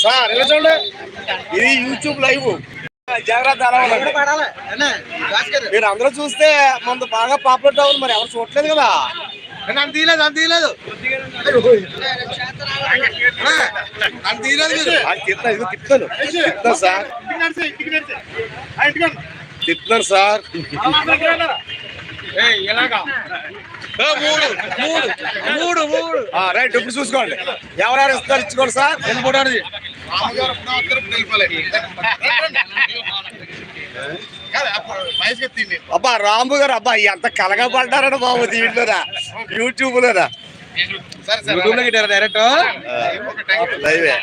Sir ఎలా చూడండి ఇది యూట్యూబ్ లైవ్ జాగ్రత్త అలా. మీరు అందరూ చూస్తే మనది బాగా పాపులర్ అవుతుంది మరి ఎవరు చూడలేదు కదా? నన్ను తీయలేదు నన్ను తీయలేదు. నన్ను తీయలేదు తిప్పుతాను తిప్పుతాను సార్. తిప్పుతాను సార్. ఏ, మూడు మూడు మూడు మూడు. ఆ, రైట్ ఇప్పుడు చూసుకోండి. ఎవరెవరు ఇస్తారు ఇచ్చుకోండి సార్ వెళ్ళిపోవడానికి అబ్బా రాంబు గారు అబ్బా ఎంత కలగబడ్డారని బాబు దీంట్లోనా? యూట్యూబ్ లోనా యూట్యూబ్లో గిట్టారా డైరెక్ట్? లైవే.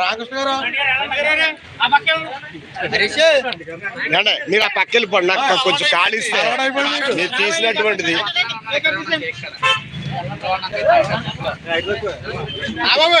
రామకృష్ణ మీరు ఆ పక్క వెళ్ళిపోండి నాకు కొంచెం ఖాళీ మీరు తీసినటువంటిది. బాబు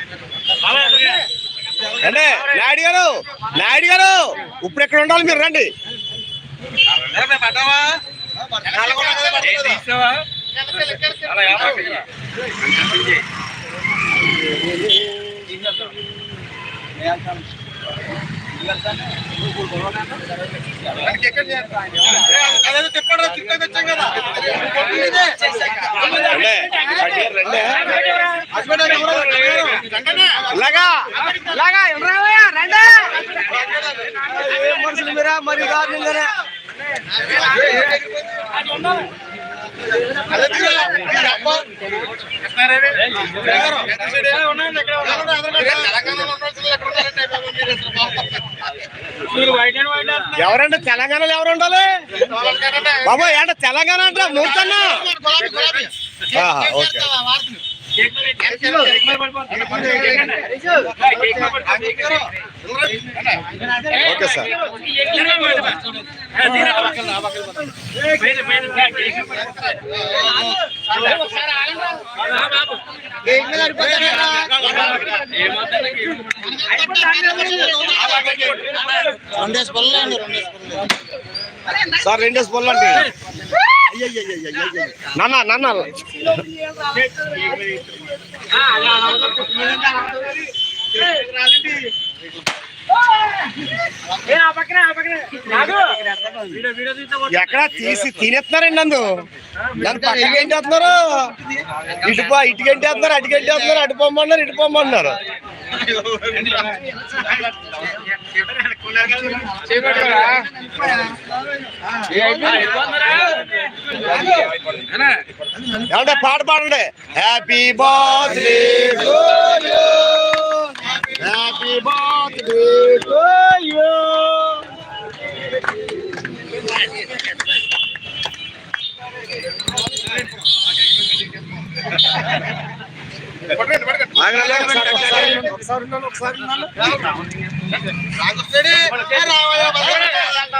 రండి. నాయుడు గారు నాయుడు గారు ఇప్పుడు ఎక్కడ ఉండాలి మీరు రండి. ఎక్కడ అందరూ త్వరగా వెళ్ళరండి పట్టుకెళ్ళండి అనే తెలంగాణలో ఎవరు అంటే ఉండాలి? బాబు మీరు అసలు బాబు. ఎవరండి తెలంగాణలో కేక్ ఉండాలి వాళ్ళకి కేక్ బాబా ఏంట తెలంగాణ అంటే మూర్తన్నా ఓకే సార్ రెండేసి పనులు అండి రెండేసి పనులు సార్ రెండేసి పొల్లండి నాన్న నాన్న ఎక్కడ తీసి తినేస్తున్నారండి నన్ను. నన్ను పక్కకి ఏంటి వేస్తున్నారు ఇటు పో ఇటుకి ఏంటి వేస్తున్నారు అటుకి ఏంటి అటు పొమ్మన్నారు ఇటు పొమ్మన్నారు. ఏమంటే పాట పాడండి. హ్యాపీ బర్త్డే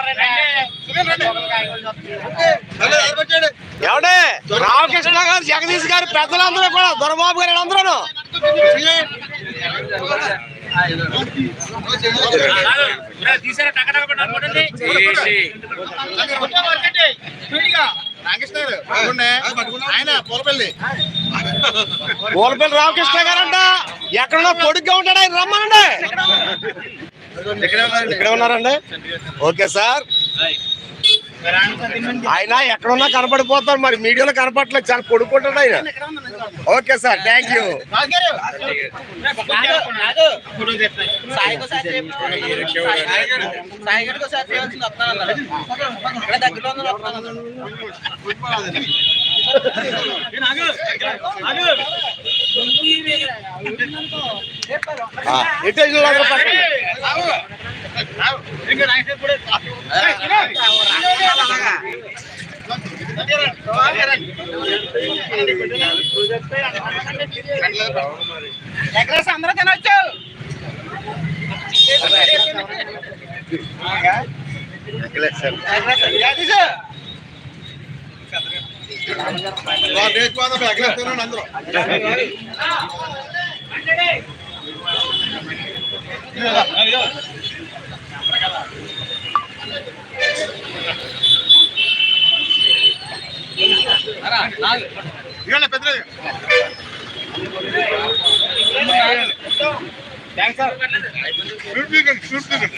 రండి. హలో, అది పట్టాడు. ఏమండే రామకృష్ణ గారు జగదీష్ గారు పెద్దలందరూ కూడా దొరబాబు గారు అందరూ పూలపల్లి రామకృష్ణ గారంట. ఎక్కడన్నా పొడుగ్గా ఉంటాడు ఆయన రమ్మనండి. ఇక్కడ ఉన్నారండి? Okay sir. ఆయన ఎక్కడున్నా కనపడిపోతారు మరి. మీడియాలో కనపడలేదు చాలా కొడుకుంటాడు ఆయన. Okay sir thank you. ఎటు అందరూ తినొచ్చు అందరూ ఇవ్వండి పెద్దలు. షూట్ దిగండి షూట్ దిగండి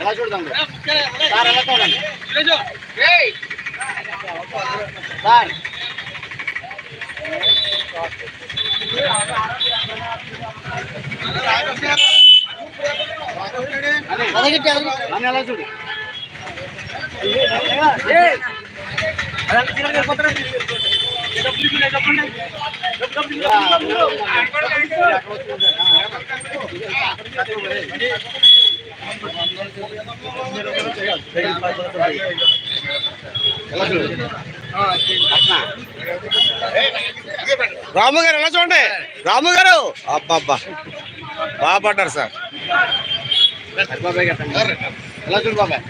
ఎలా చూడదాం సార్ ఎలా చూడండి సార్ నన్ను ఎలా చూడు రాము గారు ఎలా చూడండి? రాము గారు! అబ్బా బాగా పడ్డారు సార్. ఎలా చూడు బాబాయ్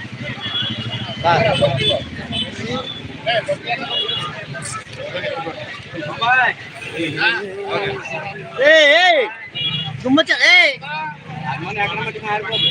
తుమ్మచ్చ ఏ! మట్టి మారిపోతుంది